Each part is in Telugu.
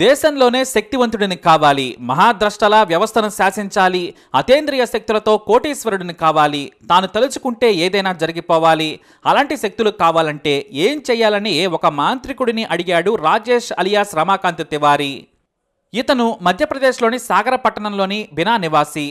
దేశంలోనే శక్తివంతుడిని కావాలి మహాద్రష్టలా వ్యవస్థను శాసించాలి అతేంద్రియ శక్తులతో కోటీశ్వరుడిని కావాలి తాను తలుచుకుంటే ఏదైనా జరిగిపోవాలి అలాంటి శక్తులు కావాలంటే ఏం చెయ్యాలని ఒక మాంత్రికుడిని అడిగాడు రాజేష్ అలియాస్ రమాకాంత్ తివారీ. ఇతను మధ్యప్రదేశ్లోని సాగర పట్టణంలోని బినా నివాసి.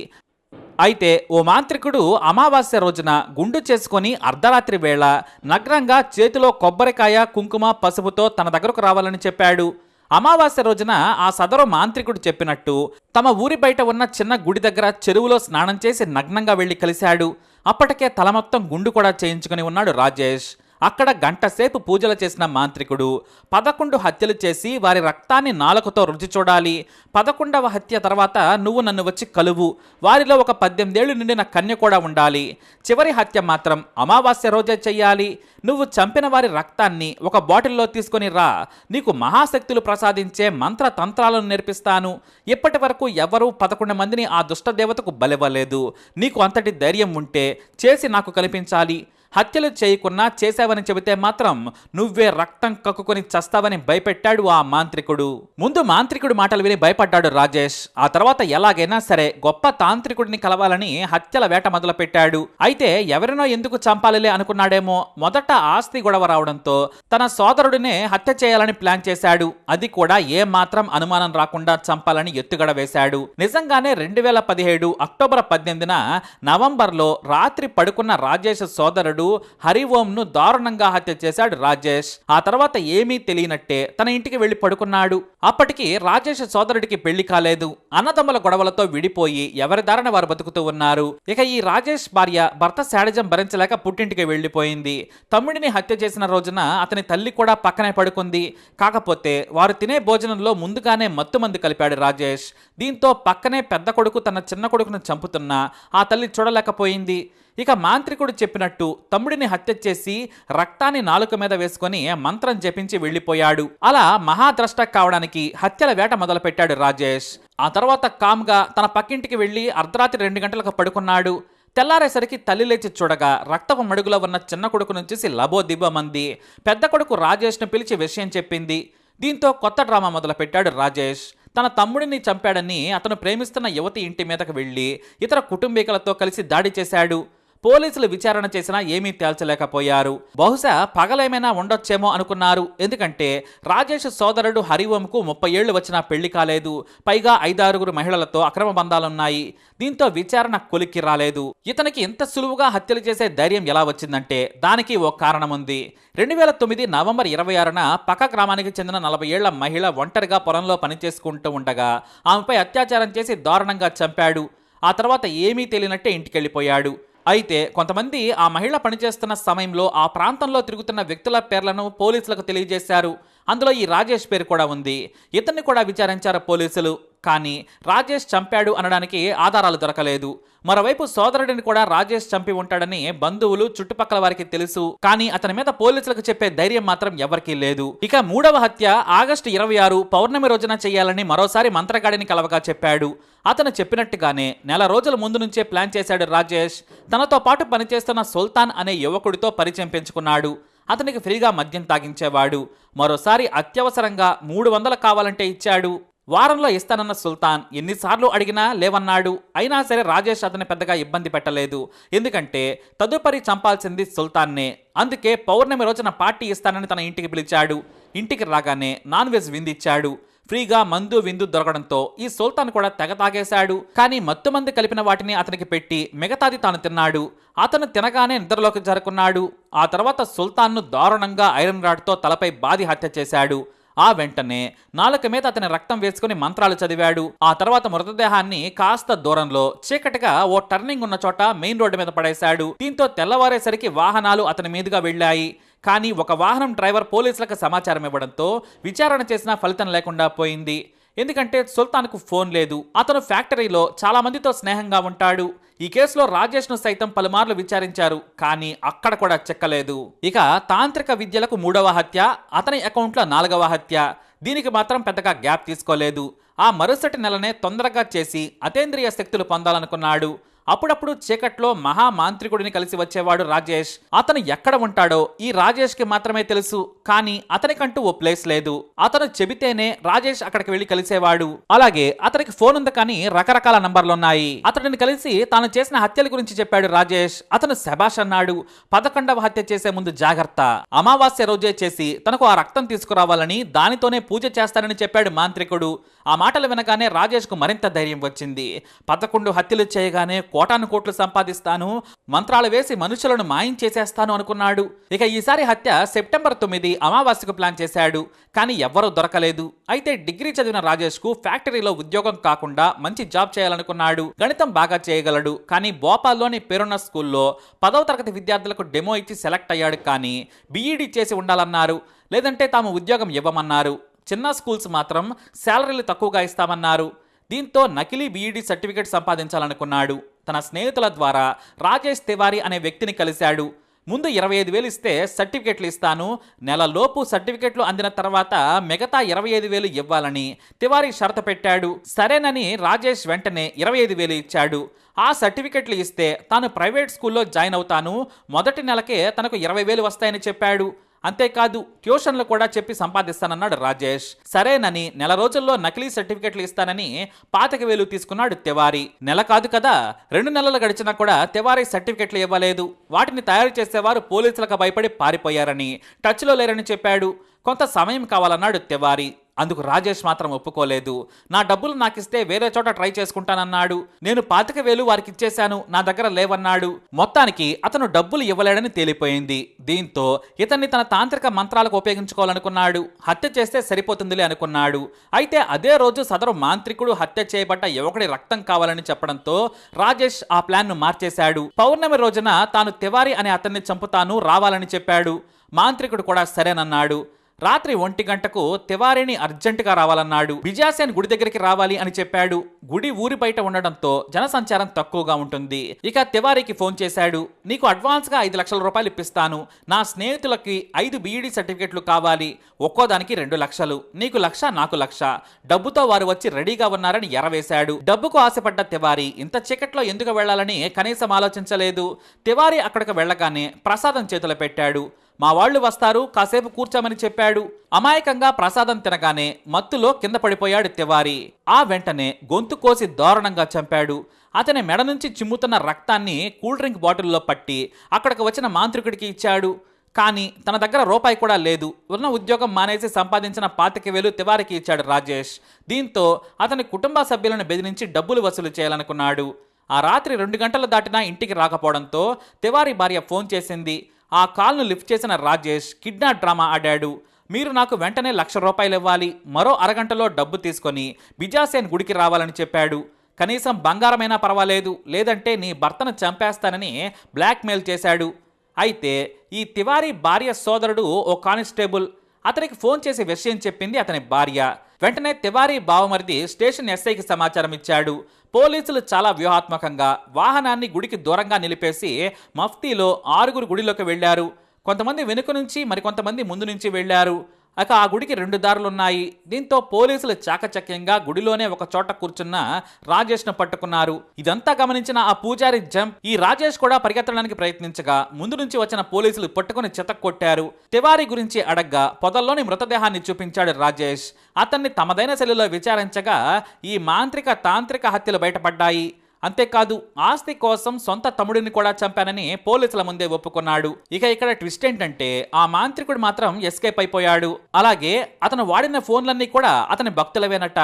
అయితే ఓ మాంత్రికుడు అమావాస్య రోజున గుండు చేసుకొని అర్ధరాత్రి వేళ నగ్నంగా చేతిలో కొబ్బరికాయ కుంకుమ పసుపుతో తన దగ్గరకు రావాలని చెప్పాడు. అమావాస్య రోజున ఆ సదరు మాంత్రికుడు చెప్పినట్టు తమ ఊరి బయట ఉన్న చిన్న గుడి దగ్గర చెరువులో స్నానం చేసి నగ్నంగా వెళ్ళి కలిశాడు. అప్పటికే తల మొత్తం గుండు కూడా చేయించుకుని ఉన్నాడు రాజేష్. అక్కడ గంటసేపు పూజలు చేసిన మాంత్రికుడు పదకొండు హత్యలు చేసి వారి రక్తాన్ని నాలుకతో రుచి చూడాలి. పదకొండవ హత్య తర్వాత నువ్వు నన్ను వచ్చి కలువు. వారిలో ఒక పద్దెనిమిదేళ్ళు నిండిన కన్య కూడా ఉండాలి. చివరి హత్య మాత్రం అమావాస్య రోజే చెయ్యాలి. నువ్వు చంపిన వారి రక్తాన్ని ఒక బాటిల్లో తీసుకొని రా. నీకు మహాశక్తులు ప్రసాదించే మంత్ర తంత్రాలను నేర్పిస్తాను. ఇప్పటి వరకు ఎవరూ పదకొండు మందిని ఆ దుష్టదేవతకు బలివ్వలేదు. నీకు అంతటి ధైర్యం ఉంటే చేసి నాకు కనిపించాలి హత్యలు చేయకున్నా చేశావని చెబితే మాత్రం నువ్వే రక్తం కక్కుకొని చస్తావని భయపెట్టాడు ఆ మాంత్రికుడు. ముందు మాంత్రికుడు మాటలు విని భయపడ్డాడు రాజేష్. ఆ తర్వాత ఎలాగైనా సరే గొప్ప తాంత్రికుడిని కలవాలని హత్యల వేట మొదలుపెట్టాడు. అయితే ఎవరినో ఎందుకు చంపాలిలే అనుకున్నాడేమో మొదట ఆస్తి గొడవ రావడంతో తన సోదరుడినే హత్య చేయాలని ప్లాన్ చేశాడు. అది కూడా ఏ మాత్రం అనుమానం రాకుండా చంపాలని ఎత్తుగడ వేశాడు. నిజంగానే రెండు వేల పదిహేడు అక్టోబర్ పద్దెనిమిదిన నవంబర్లో రాత్రి పడుకున్న రాజేష్ సోదరుడు హరి ఓంను దారుణంగా హత్య చేశాడు రాజేష్. ఆ తర్వాత ఏమీ తెలియనట్టే తన ఇంటికి వెళ్ళి పడుకున్నాడు. అప్పటికి రాజేష్ సోదరుడికి పెళ్ళి కాలేదు. అన్నదమ్ముల గొడవలతో విడిపోయి ఎవరి దారిన వారు బతుకుతూ ఉన్నారు. ఇక ఈ రాజేష్ భార్య భర్త శాడిజం భరించలేక పుట్టింటికి వెళ్ళిపోయింది తమ్ముడిని హత్య చేసిన రోజున అతని తల్లి కూడా పక్కనే పడుకుంది. కాకపోతే వారు తినే భోజనంలో ముందుగానే మత్తుమంది కలిపాడు రాజేష్. దీంతో పక్కనే పెద్ద కొడుకు తన చిన్న కొడుకును చంపుతున్నా ఆ తల్లి చూడలేకపోయింది. ఇక మాంత్రికుడు చెప్పినట్టు తమ్ముడిని హత్య చేసి రక్తాన్ని నాలుక మీద వేసుకొని మంత్రం జపించి వెళ్ళిపోయాడు. అలా మహాద్రష్ట కావడానికి హత్యల వేట మొదలుపెట్టాడు రాజేష్. ఆ తర్వాత కామ్గా తన పక్కింటికి వెళ్ళి అర్ధరాత్రి రెండు గంటలకు పడుకున్నాడు. తెల్లారేసరికి తల్లి లేచి చూడగా రక్తపు మడుగులో ఉన్న చిన్న కొడుకు నుంచేసి లబోదిబ్బమంది పెద్ద కొడుకు రాజేష్ను పిలిచి విషయం చెప్పింది. దీంతో కొత్త డ్రామా మొదలుపెట్టాడు రాజేష్. తన తమ్ముడిని చంపాడని అతను ప్రేమిస్తున్న యువతి ఇంటి మీదకు వెళ్ళి ఇతర కుటుంబీకులతో కలిసి దాడి చేశాడు. పోలీసులు విచారణ చేసినా ఏమీ తేల్చలేకపోయారు. బహుశా పగలేమైనా ఉండొచ్చేమో అనుకున్నారు. ఎందుకంటే రాజేష్ సోదరుడు హరివంకు ముప్పై ఏళ్ళు వచ్చినా పెళ్ళి కాలేదు. పైగా ఐదారుగురు మహిళలతో అక్రమ బంధాలున్నాయి. దీంతో విచారణ కొలిక్కి రాలేదు. ఇతనికి ఇంత సులువుగా హత్యలు చేసే ధైర్యం ఎలా వచ్చిందంటే దానికి ఓ కారణం ఉంది రెండు వేల తొమ్మిది నవంబర్ ఇరవై ఆరున పక్క గ్రామానికి చెందిన నలభై ఏళ్ళ మహిళ ఒంటరిగా పొలంలో పనిచేసుకుంటూ ఉండగా ఆమెపై అత్యాచారం చేసి దారుణంగా చంపాడు. ఆ తర్వాత ఏమీ తెలియనట్టే ఇంటికెళ్ళిపోయాడు. అయితే కొంతమంది ఆ మహిళ పనిచేస్తున్న సమయంలో ఆ ప్రాంతంలో తిరుగుతున్న వ్యక్తుల పేర్లను పోలీసులకు తెలియజేశారు. అందులో ఈ రాజేష్ పేరు కూడా ఉంది. ఇతన్ని కూడా విచారించారు పోలీసులు. కానీ రాజేష్ చంపాడు అనడానికి ఆధారాలు దొరకలేదు. మరోవైపు సోదరుడిని కూడా రాజేష్ చంపి ఉంటాడని బంధువులు చుట్టుపక్కల వారికి తెలుసు. కానీ అతని మీద పోలీసులకు చెప్పే ధైర్యం మాత్రం ఎవరికీ లేదు. ఇక మూడవ హత్య ఆగస్టు ఇరవై ఆరు పౌర్ణమి రోజున చేయాలని మరోసారి మంత్రగాడిని కలవగా చెప్పాడు. అతను చెప్పినట్టుగానే నెల రోజుల ముందు నుంచే ప్లాన్ చేశాడు రాజేష్. తనతో పాటు పనిచేస్తున్న సుల్తాన్ అనే యువకుడితో పరిచయం పెంచుకున్నాడు. అతనికి ఫ్రీగా మద్యం తాగించేవాడు. మరోసారి అత్యవసరంగా మూడు వందలు కావాలంటే ఇచ్చాడు. వారంలో ఇస్తానన్న సుల్తాన్ ఎన్నిసార్లు అడిగినా లేవన్నాడు. అయినా సరే రాజేష్ అతని పెద్దగా ఇబ్బంది పెట్టలేదు. ఎందుకంటే తదుపరి చంపాల్సింది సుల్తాన్నే. అందుకే పౌర్ణమి రోజున పార్టీ ఇస్తానని తన ఇంటికి పిలిచాడు. ఇంటికి రాగానే నాన్ వెజ్ విందిచ్చాడు. ఫ్రీగా మందు విందు దొరకడంతో ఈ సుల్తాన్ కూడా తెగ తాగేశాడు. కానీ మత్తుమంది కలిపిన వాటిని అతనికి పెట్టి మిగతాది తాను తిన్నాడు. అతను తినగానే నిద్రలోకి జరుకున్నాడు. ఆ తర్వాత సుల్తాన్ను దారుణంగా ఐరన్ రాడ్తో తలపై బాది హత్య చేశాడు. ఆ వెంటనే నాలుక మీద అతని రక్తం వేసుకుని మంత్రాలు చదివాడు. ఆ తర్వాత మృతదేహాన్ని కాస్త దూరంలో చీకటిగా ఓ టర్నింగ్ ఉన్న చోట మెయిన్ రోడ్డు మీద పడేశాడు. దీంతో తెల్లవారేసరికి వాహనాలు అతని మీదుగా వెళ్ళాయి. కానీ ఒక వాహనం డ్రైవర్ పోలీసులకు సమాచారం ఇవ్వడంతో విచారణ చేసినా ఫలితం లేకుండా పోయింది. ఎందుకంటే సుల్తాన్కు ఫోన్ లేదు. అతను ఫ్యాక్టరీలో చాలామందితో స్నేహంగా ఉంటాడు. ఈ కేసులో రాజేష్ను సైతం పలుమార్లు విచారించారు. కానీ అక్కడ కూడా చెక్కలేదు. ఇక తాంత్రిక విద్యలకు మూడవ హత్య అతని అకౌంట్లో నాలుగవ హత్య. దీనికి మాత్రం పెద్దగా గ్యాప్ తీసుకోలేదు. ఆ మరుసటి నెలనే తొందరగా చేసి అతేంద్రియ శక్తులు పొందాలనుకున్నాడు. అప్పుడప్పుడు చీకట్లో మహా మాంత్రికుడిని కలిసి వచ్చేవాడు రాజేష్. అతను ఎక్కడ ఉంటాడో ఈ రాజేష్కి మాత్రమే తెలుసు. కానీ అతనికంటూ ఓ ప్లేస్ లేదు. అతను చెబితేనే రాజేష్ అక్కడికి వెళ్ళి కలిసేవాడు. అలాగే అతనికి ఫోన్ ఉంది కానీ రకరకాల నంబర్లున్నాయి. అతడిని కలిసి తాను చేసిన హత్యల గురించి చెప్పాడు రాజేష్. అతను శభాష్ అన్నాడు. పదకొండవ హత్య చేసే ముందు జాగ్రత్త. అమావాస్య రోజే చేసి తనకు ఆ రక్తం తీసుకురావాలని దానితోనే పూజ చేస్తానని చెప్పాడు మాంత్రికుడు. ఆ మాటలు వినగానే రాజేష్కు మరింత ధైర్యం వచ్చింది. పదకొండు హత్యలు చేయగానే కోటాను కోట్లు సంపాదిస్తాను మంత్రాలు వేసి మనుషులను మాయం చేసేస్తాను అనుకున్నాడు. ఇక ఈసారి హత్య సెప్టెంబర్ తొమ్మిది అమావాస్యకు ప్లాన్ చేశాడు కానీ ఎవ్వరూ దొరకలేదు. అయితే డిగ్రీ చదివిన రాజేష్కు ఫ్యాక్టరీలో ఉద్యోగం కాకుండా మంచి జాబ్ చేయాలనుకున్నాడు. గణితం బాగా చేయగలడు కానీ భోపాల్లోని పేరున్న స్కూల్లో పదవ తరగతి విద్యార్థులకు డెమో ఇచ్చి సెలెక్ట్ అయ్యాడు కానీ బీఈడీ చేసి ఉండాలన్నారు లేదంటే తాము ఉద్యోగం ఇవ్వమన్నారు. చిన్న స్కూల్స్ మాత్రం శాలరీలు తక్కువగా ఇస్తామన్నారు. దీంతో నకిలీ బీఈడీ సర్టిఫికేట్ సంపాదించాలనుకున్నాడు. తన స్నేహితుల ద్వారా రాజేష్ తివారీ అనే వ్యక్తిని కలిశాడు. ముందు ఇరవై ఐదు వేలు ఇస్తే సర్టిఫికెట్లు ఇస్తాను. నెలలోపు సర్టిఫికెట్లు అందిన తర్వాత మిగతా ఇరవై ఐదు వేలు ఇవ్వాలని తివారీ షరతు పెట్టాడు. సరేనని రాజేష్ వెంటనే ఇరవై ఐదు వేలు ఇచ్చాడు. ఆ సర్టిఫికెట్లు ఇస్తే తాను ప్రైవేట్ స్కూల్లో జాయిన్ అవుతాను. మొదటి నెలకే తనకు ఇరవై వేలు వస్తాయని చెప్పాడు. అంతేకాదు ట్యూషన్లు కూడా చెప్పి సంపాదిస్తానన్నాడు రాజేష్. సరేనని నెల రోజుల్లో నకిలీ సర్టిఫికెట్లు ఇస్తానని పాతిక వేలు తీసుకున్నాడు తివారీ. నెల కాదు కదా రెండు నెలలు గడిచినా కూడా తివారీ సర్టిఫికెట్లు ఇవ్వలేదు. వాటిని తయారు చేసేవారు పోలీసులకు భయపడి పారిపోయారని టచ్లో లేరని చెప్పాడు. కొంత సమయం కావాలన్నాడు తివారీ. అందుకు రాజేష్ మాత్రం ఒప్పుకోలేదు. నా డబ్బులు నాకిస్తే వేరే చోట ట్రై చేసుకుంటానన్నాడు. నేను పాతిక వేలు వారికి ఇచ్చేశాను నా దగ్గర లేవన్నాడు. మొత్తానికి అతను డబ్బులు ఇవ్వలేడని తేలిపోయింది. దీంతో ఇతన్ని తన తాంత్రిక మంత్రాలకు ఉపయోగించుకోవాలనుకున్నాడు. హత్య చేస్తే సరిపోతుందిలే అనుకున్నాడు. అయితే అదే రోజు సదరు మాంత్రికుడు హత్య చేయబడ్డ యువకుడి రక్తం కావాలని చెప్పడంతో రాజేష్ ఆ ప్లాన్ను మార్చేశాడు. పౌర్ణమి రోజున తాను తివారి అనే అతన్ని చంపుతాను రావాలని చెప్పాడు. మాంత్రికుడు కూడా సరేనన్నాడు. రాత్రి ఒంటి గంటకు తివారీని అర్జెంటుగా రావాలన్నాడు. విజయాసేన్ గుడి దగ్గరికి రావాలి అని చెప్పాడు. గుడి ఊరి బయట ఉండడంతో జనసంచారం తక్కువగా ఉంటుంది. ఇక తివారీకి ఫోన్ చేశాడు. నీకు అడ్వాన్స్గా ఐదు లక్షల రూపాయలు ఇప్పిస్తాను. నా స్నేహితులకి ఐదు బీఈడీ సర్టిఫికెట్లు కావాలి. ఒక్కోదానికి రెండు లక్షలు. నీకు లక్ష నాకు లక్ష. డబ్బుతో వారు వచ్చి రెడీగా ఉన్నారని ఎరవేశాడు. డబ్బుకు ఆశపడ్డ తివారీ ఇంత చీకట్లో ఎందుకు వెళ్ళాలని కనీసం ఆలోచించలేదు. తివారీ అక్కడికి వెళ్ళగానే ప్రసాదం చేతులు పెట్టాడు. మా వాళ్ళు వస్తారు కాసేపు కూర్చోమని చెప్పాడు. అమాయకంగా ప్రసాదం తినగానే మత్తులో కింద పడిపోయాడు తివారీ. ఆ వెంటనే గొంతు కోసి దారుణంగా చంపాడు. అతని మెడ నుంచి చిమ్ముతున్న రక్తాన్ని కూల్ డ్రింక్ బాటిల్లో పట్టి అక్కడికి వచ్చిన మాంత్రికుడికి ఇచ్చాడు. కానీ తన దగ్గర రూపాయి కూడా లేదు. ఉన్న ఉద్యోగం మానేసి సంపాదించిన పాతిక వేలు తివారికి ఇచ్చాడు రాజేష్. దీంతో అతని కుటుంబ సభ్యులను బెదిరించి డబ్బులు వసూలు చేయాలనుకున్నాడు. ఆ రాత్రి రెండు గంటలు దాటినా ఇంటికి రాకపోవడంతో తివారీ భార్య ఫోన్ చేసింది. ఆ కాల్ను లిఫ్ట్ చేసిన రాజేష్ కిడ్నాప్ డ్రామా ఆడాడు. మీరు నాకు వెంటనే లక్ష రూపాయలు ఇవ్వాలి. మరో అరగంటలో డబ్బు తీసుకొని బిజాసేన్ గుడికి రావాలని చెప్పాడు. కనీసం బంగారమైనా పర్వాలేదు. లేదంటే నీ భర్తను చంపేస్తానని బ్లాక్మెయిల్ చేశాడు. అయితే ఈ తివారీ భార్య సోదరుడు ఓ కానిస్టేబుల్ అతనికి ఫోన్ చేసి విషయం చెప్పింది అతని భార్య. వెంటనే తివారీ బావమరిది స్టేషన్ ఎస్ఐకి సమాచారం ఇచ్చాడు. పోలీసులు చాలా వ్యూహాత్మకంగా వాహనాన్ని గుడికి దూరంగా నిలిపేసి మఫ్తీలో ఆరుగురు గుడిలోకి వెళ్ళారు కొంతమంది వెనుక నుంచి మరికొంతమంది ముందు నుంచి వెళ్ళారు ఇక ఆ గుడికి రెండు దారులున్నాయి. దీంతో పోలీసులు చాకచక్యంగా గుడిలోనే ఒక చోట కూర్చున్న రాజేష్ను పట్టుకున్నారు. ఇదంతా గమనించిన ఆ పూజారి జంప్ ఈ రాజేష్ కూడా పరిగెత్తడానికి ప్రయత్నించగా ముందు నుంచి వచ్చిన పోలీసులు పట్టుకుని చితక్ కొట్టారు. తివారీ గురించి అడగ్గా పొదల్లోని మృతదేహాన్ని చూపించాడు రాజేష్. అతన్ని తమదైన శైలిలో విచారించగా ఈ మాంత్రిక తాంత్రిక హత్యలు బయటపడ్డాయి. అంతేకాదు ఆస్తి కోసం సొంత తమ్ముడిని కూడా చంపానని పోలీసుల ముందే ఒప్పుకున్నాడు. ఇక ఇక్కడ ట్విస్ట్ ఏంటంటే ఆ మాంత్రికుడు మాత్రం ఎస్కేప్ అయిపోయాడు. అలాగే అతను వాడిన ఫోన్లన్నీ కూడా అతని భక్తులవేనట.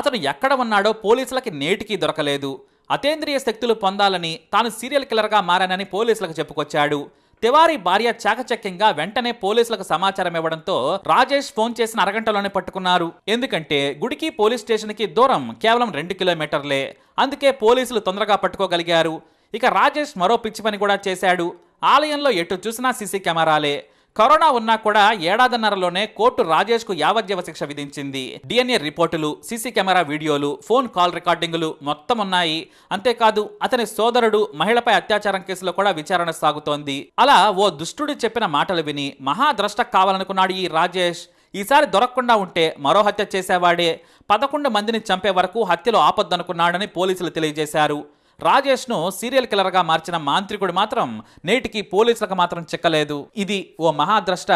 అతను ఎక్కడ ఉన్నాడో పోలీసులకి నేటికీ దొరకలేదు. అతేంద్రియ శక్తులు పొందాలని తాను సీరియల్ కిల్లర్గా మారానని పోలీసులకు చెప్పుకొచ్చాడు. తివారీ భార్య చాకచక్యంగా వెంటనే పోలీసులకు సమాచారం ఇవ్వడంతో రాజేష్ ఫోన్ చేసిన అరగంటలోనే పట్టుకున్నారు. ఎందుకంటే గుడికి పోలీస్ స్టేషన్కి దూరం కేవలం రెండు కిలోమీటర్లే. అందుకే పోలీసులు తొందరగా పట్టుకోగలిగారు. ఇక రాజేష్ మరో పిచ్చి పని కూడా చేశాడు. ఆలయంలో ఎటు చూసినా సీసీ కెమెరాలే. కరోనా ఉన్నా కూడా ఏడాదిన్నరలోనే కోర్టు రాజేష్కు యావజ్జీవ శిక్ష విధించింది. డిఎన్ఏ రిపోర్టులు సీసీ కెమెరా వీడియోలు ఫోన్ కాల్ రికార్డింగులు మొత్తం ఉన్నాయి అంతేకాదు అతని సోదరుడు మహిళపై అత్యాచారం కేసులో కూడా విచారణ సాగుతోంది. అలా ఓ దుష్టుడు చెప్పిన మాటలు విని మహాద్రష్ట కావాలనుకున్నాడు ఈ రాజేష్. ఈసారి దొరకకుండా ఉంటే మరో హత్య చేసేవాడే. పదకొండు మందిని చంపే వరకు హత్యలు ఆపొద్దనుకున్నాడని పోలీసులు తెలియజేశారు. రాజేష్ను సీరియల్ కిల్లర్గా మార్చిన మాంత్రికుడు మాత్రం నేటికి పోలీసులకు మాత్రం చిక్కలేదు. ఇది ఓ మహాద్రష్ట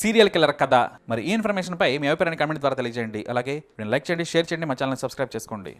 సీరియల్ కిల్లర్ కథ. మరి ఈ ఇన్ఫర్మేషన్ పై మీ అభిప్రాయాన్ని కమెంట్ ద్వారా తెలియజేయండి. అలాగే లైక్ చేయండి షేర్ చేయండి మా ఛానల్ సబ్స్క్రైబ్ చేసుకోండి.